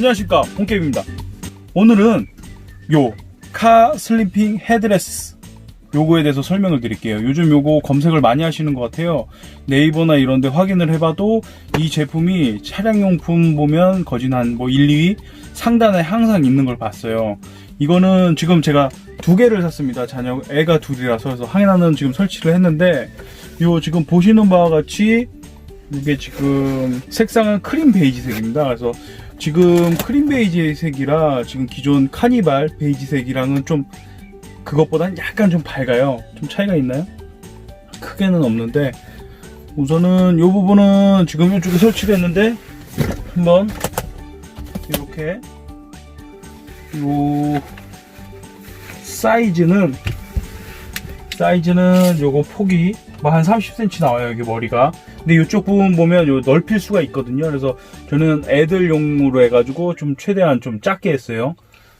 안녕하십니까. 홍게임입니다. 오늘은 요 카 슬리핑 헤드레스 요거에 대해서 설명을 드릴게요. 요즘 요거 검색을 많이 하시는 것 같아요. 네이버나 이런 데 확인을 해봐도 이 제품이 차량용품 보면 거진 한 뭐 1, 2위 상단에 항상 있는 걸 봤어요. 이거는 지금 제가 두 개를 샀습니다. 자녀 애가 둘이라서 그래서 하나는 지금 설치를 했는데 요 지금 보시는 바와 같이 이게 지금 색상은 크림 베이지색입니다. 그래서 지금 크림 베이지 색이라 지금 기존 카니발 베이지 색이랑은 좀 그것보다는 약간 좀 밝아요. 좀 차이가 있나요? 크게는 없는데 우선은 이 부분은 지금 이쪽에 설치를 했는데 한번 이렇게 요 사이즈는 사이즈는 요거 폭이 뭐 한 30cm 나와요 여기 머리가 근데 이쪽 부분 보면 요 넓힐 수가 있거든요. 그래서 저는 애들용으로 해가지고 좀 최대한 좀 작게 했어요.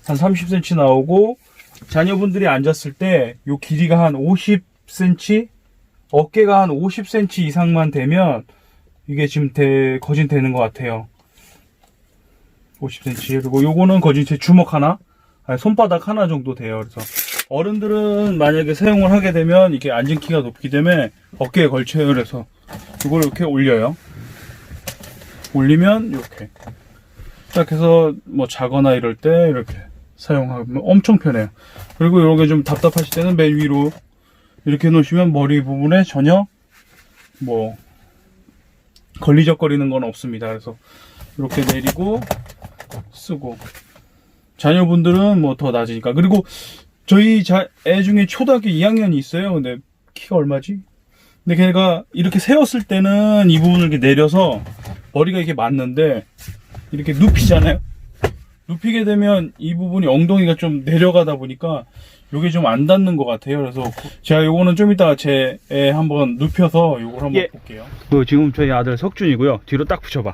한 30cm 나오고 자녀분들이 앉았을 때 요 길이가 한 50cm 어깨가 한 50cm 이상만 되면 이게 지금 대, 거진 되는 것 같아요. 50cm 그리고 요거는 거진 제 주먹 하나? 아니, 손바닥 하나 정도 돼요. 그래서 어른들은 만약에 사용을 하게 되면 이게 앉은 키가 높기 때문에 어깨에 걸쳐요. 그래서 이걸 이렇게 올려요. 올리면 이렇게 딱 해서 뭐 자거나 이럴 때 이렇게 사용하면 엄청 편해요. 그리고 이런 게 좀 답답하실 때는 맨 위로 이렇게 놓으시면 머리 부분에 전혀 뭐 걸리적거리는 건 없습니다. 그래서 이렇게 내리고 쓰고 자녀분들은 뭐 더 낮으니까 그리고 저희 자, 애 중에 초등학교 2학년이 있어요. 근데 키가 얼마지? 근데 걔가 이렇게 세웠을 때는 이 부분을 이렇게 내려서 머리가 이렇게 맞는데 이렇게 눕히잖아요. 눕히게 되면 이 부분이 엉덩이가 좀 내려가다 보니까 이게 좀 안 닿는 것 같아요. 그래서 제가 요거는 좀 이따 제애 한번 눕혀서 요걸 한번 예. 볼게요. 그 지금 저희 아들 석준이고요. 뒤로 딱 붙여봐.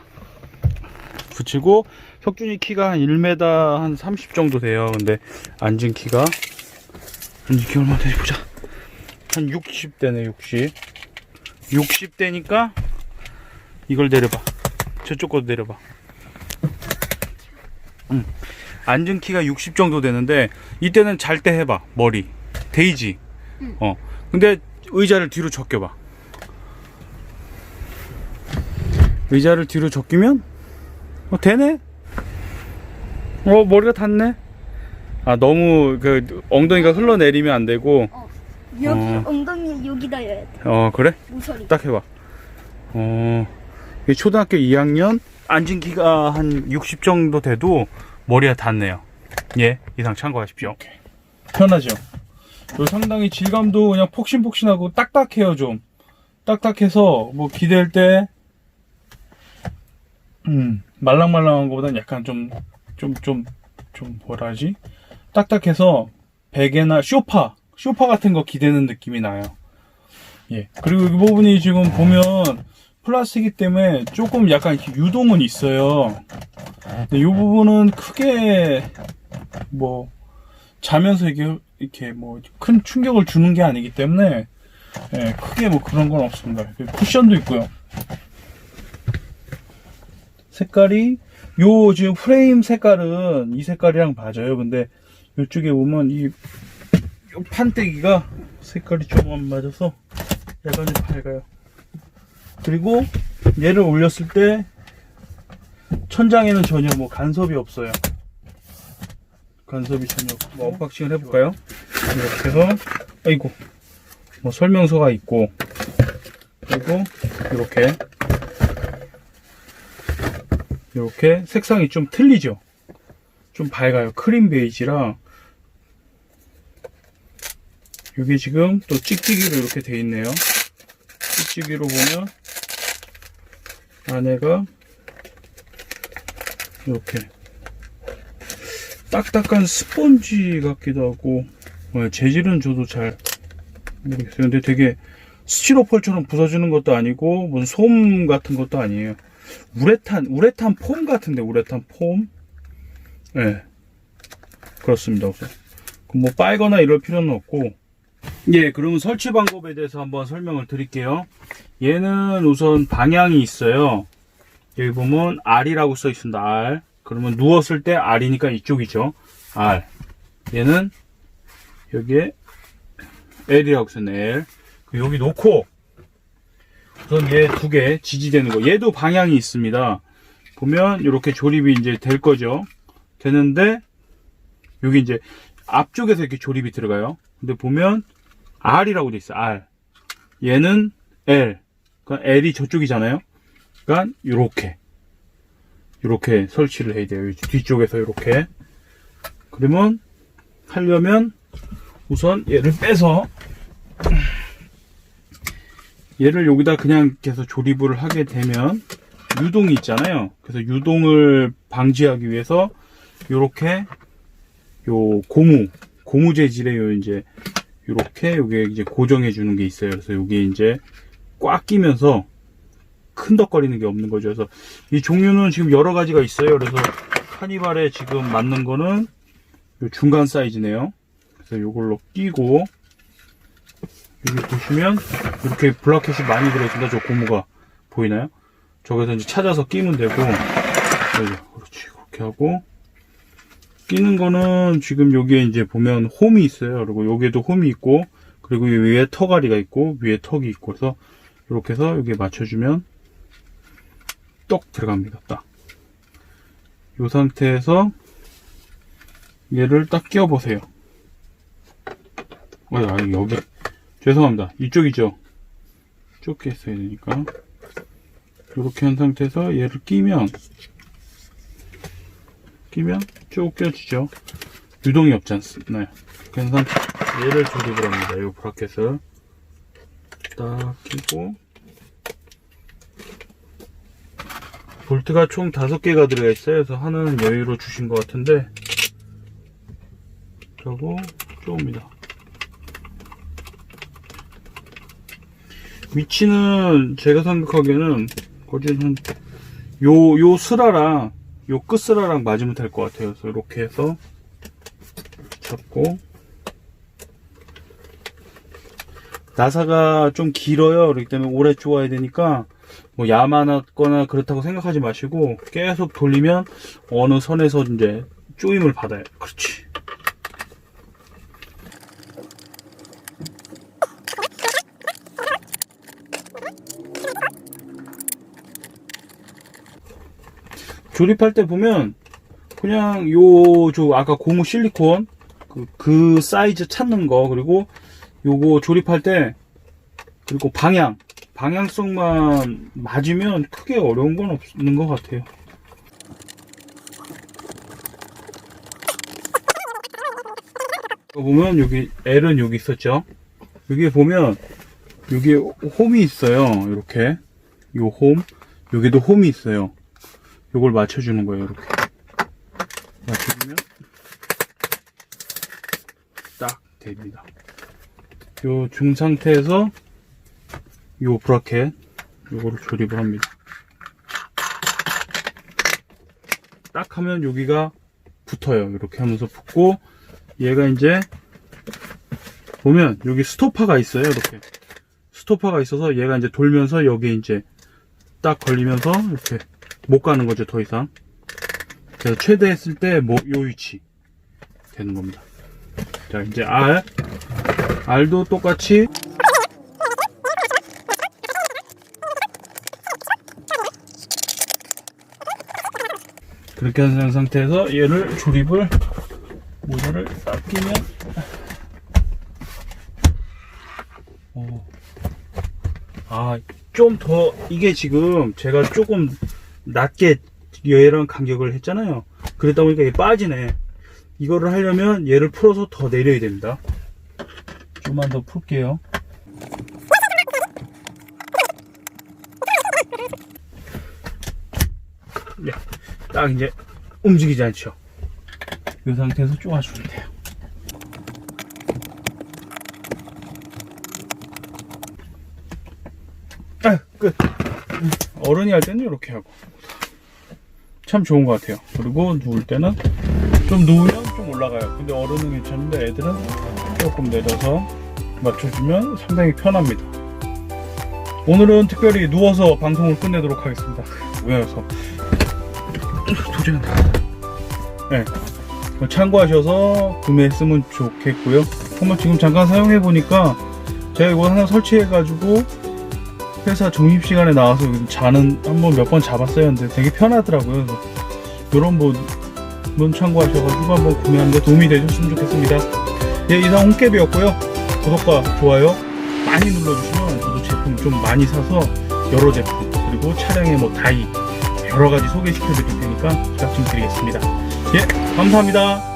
붙이고 석준이 키가 한 1m 한 30 정도 돼요. 근데 앉은 키가 앉은 키 얼마 되지 보자. 한 60대네 60. 60대니까 이걸 내려봐. 저쪽 것도 내려봐. 응. 앉은 키가 60 정도 되는데 이때는 잘 때 해봐 머리 데이지. 어. 근데 의자를 뒤로 적겨봐. 의자를 뒤로 적기면 어, 되네. 어 머리가 닿네. 아 너무 그 엉덩이가 흘러내리면 안 되고 여기 어. 엉덩이 여기다 해야 돼. 어 그래? 모서리. 딱 해봐. 어 이게 초등학교 2학년 앉은 키가 한 60 정도 돼도 머리가 닿네요. 예 이상 참고하십시오. 편하죠. 요 상당히 질감도 그냥 폭신폭신하고 딱딱해요 좀. 딱딱해서 뭐 기댈 때 음, 말랑말랑한 것보다는 약간 좀, 좀, 좀, 좀 뭐라 하지? 딱딱해서 베개나 쇼파, 쇼파 같은 거 기대는 느낌이 나요. 예. 그리고 이 부분이 지금 보면 플라스틱이기 때문에 조금 약간 유동은 있어요. 근데 이 부분은 크게 뭐 자면서 이게 이렇게 뭐 큰 충격을 주는 게 아니기 때문에 예, 크게 뭐 그런 건 없습니다. 쿠션도 있고요. 색깔이 요 지금 프레임 색깔은 이 색깔이랑 맞아요. 근데 이쪽에 보면 이요 판때기가 색깔이 좀안 맞아서 약간 좀 밝아요. 그리고 얘를 올렸을 때 천장에는 전혀 뭐 간섭이 없어요. 간섭이 전혀 없고 뭐 언박싱을 해볼까요? 이렇게 해서 아이고 뭐 설명서가 있고 그리고 이렇게 이렇게 색상이 좀 틀리죠. 좀 밝아요. 크림 베이지랑 이게 지금 또 찍찍이로 이렇게 돼 있네요. 찍찍이로 보면 안에가 이렇게 딱딱한 스펀지 같기도 하고 어, 재질은 저도 잘 모르겠어요. 근데 되게 스티로폴처럼 부서지는 것도 아니고 무슨 솜 같은 것도 아니에요. 우레탄 우레탄 폼 같은데 우레탄 폼? 네 그렇습니다 우선 그뭐 빨거나 이럴 필요는 없고 예 그러면 설치 방법에 대해서 한번 설명을 드릴게요 얘는 우선 방향이 있어요 여기 보면 R이라고 써 있습니다 R 그러면 누웠을 때 R이니까 이쪽이죠. R. 얘는 여기에 L이라고 썼네, L. 그 여기 놓고, 우선 얘 두 개 지지되는 거. 얘도 방향이 있습니다. 보면 이렇게 조립이 이제 될 거죠. 되는데, 여기 이제 앞쪽에서 이렇게 조립이 들어가요. 근데 보면 R이라고 돼 있어, R. 얘는 L. 그러니까 L이 저쪽이잖아요. 그러니까 이렇게. 이렇게 설치를 해야 돼요. 뒤쪽에서 이렇게. 그러면 하려면 우선 얘를 빼서 얘를 여기다 그냥 계속 조립을 하게 되면 유동이 있잖아요. 그래서 유동을 방지하기 위해서 이렇게 요 고무 고무 재질의 요 이제 이렇게 요게 이제 고정해 주는 게 있어요. 그래서 요게 이제 꽉 끼면서 큰덕거리는 게 없는 거죠. 그래서 이 종류는 지금 여러 가지가 있어요. 그래서 카니발에 지금 맞는 거는 요 중간 사이즈네요. 그래서 요걸로 끼고 여기 보시면 이렇게 블라켓이 많이 들어있습니다. 저 고무가 보이나요? 저기서 이제 찾아서 끼면 되고 그렇지 그렇게 하고 끼는 거는 지금 여기에 이제 보면 홈이 있어요. 그리고 여기에도 홈이 있고 그리고 이 위에 턱알이가 있고 위에 턱이 있고 그래서 이렇게 해서 여기에 맞춰주면 떡 들어갑니다. 딱. 이 상태에서 얘를 딱 끼워 보세요. 어, 아, 여기 죄송합니다. 이쪽이죠. 좁게 했어야 되니까 이렇게 한 상태에서 얘를 끼면 끼면 쭉 껴지죠. 유동이 없지 않나요? 그래서 얘를 조립을 합니다. 이 브라켓을 딱 끼고 볼트가 총 다섯 개가 들어가 있어요. 그래서 하나는 여유로 주신 것 같은데 저거 쪼입니다. 위치는 제가 생각하기에는 거진 한 요, 요 스라랑 요 끝스라랑 맞으면 될 것 같아요. 그래서 이렇게 해서 잡고 나사가 좀 길어요. 그렇기 때문에 오래 쪼아야 되니까 뭐 야만하거나 그렇다고 생각하지 마시고 계속 돌리면 어느 선에서 이제 쪼임을 받아요. 그렇지. 조립할 때 보면 그냥 요 저 아까 고무 실리콘 그, 그 사이즈 찾는 거 그리고 요거 조립할 때 그리고 방향 방향성만 맞으면 크게 어려운 건 없는 것 같아요. 보면 여기 L은 여기 있었죠. 여기 보면 여기 홈이 있어요. 이렇게 요 홈, 여기도 홈이 있어요. 요걸 맞춰주는 거예요. 이렇게 맞춰주면 딱 됩니다. 요 중 상태에서 요 브라켓 요거를 조립을 합니다. 딱 하면 여기가 붙어요. 이렇게 하면서 붙고 얘가 이제 보면 여기 스토퍼가 있어요. 이렇게 스토퍼가 있어서 얘가 이제 돌면서 여기 이제 딱 걸리면서 이렇게 못 가는 거죠. 더 이상. 그래서 최대 했을 때 뭐 요 위치 되는 겁니다. 자 이제 R R도 똑같이 그렇게 한 상태에서 얘를 조립을 모자를 딱 끼면 어. 아좀 더 이게 지금 제가 조금 낮게 얘랑 간격을 했잖아요. 그러다 보니까 이게 빠지네. 이거를 하려면 얘를 풀어서 더 내려야 됩니다. 좀만 더 풀게요. 네, 딱 이제 움직이지 않죠. 이 상태에서 쪼아주면 돼요. 아, 끝 어른이 할 때는 이렇게 하고. 참 좋은 것 같아요. 그리고 누울 때는 좀 누우면 좀 올라가요. 근데 어른은 괜찮은데 애들은 조금 내려서 맞춰주면 상당히 편합니다. 오늘은 특별히 누워서 방송을 끝내도록 하겠습니다. 누워서 도전. 네. 참고하셔서 구매했으면 좋겠고요. 한번 지금 잠깐 사용해 보니까 제가 이거 하나 설치해 가지고 회사 종립 시간에 나와서 자는 한 번 몇 번 잡았어요. 근데 되게 편하더라고요. 이런 분 참고하셔가지고 한번 구매하는데 도움이 되셨으면 좋겠습니다. 예, 이상 홍깨비였고요. 구독과 좋아요 많이 눌러주시면 저도 제품 좀 많이 사서 여러 제품 그리고 차량의 뭐 다이 여러 가지 소개시켜 드릴 테니까 부탁 좀 드리겠습니다. 예, 감사합니다.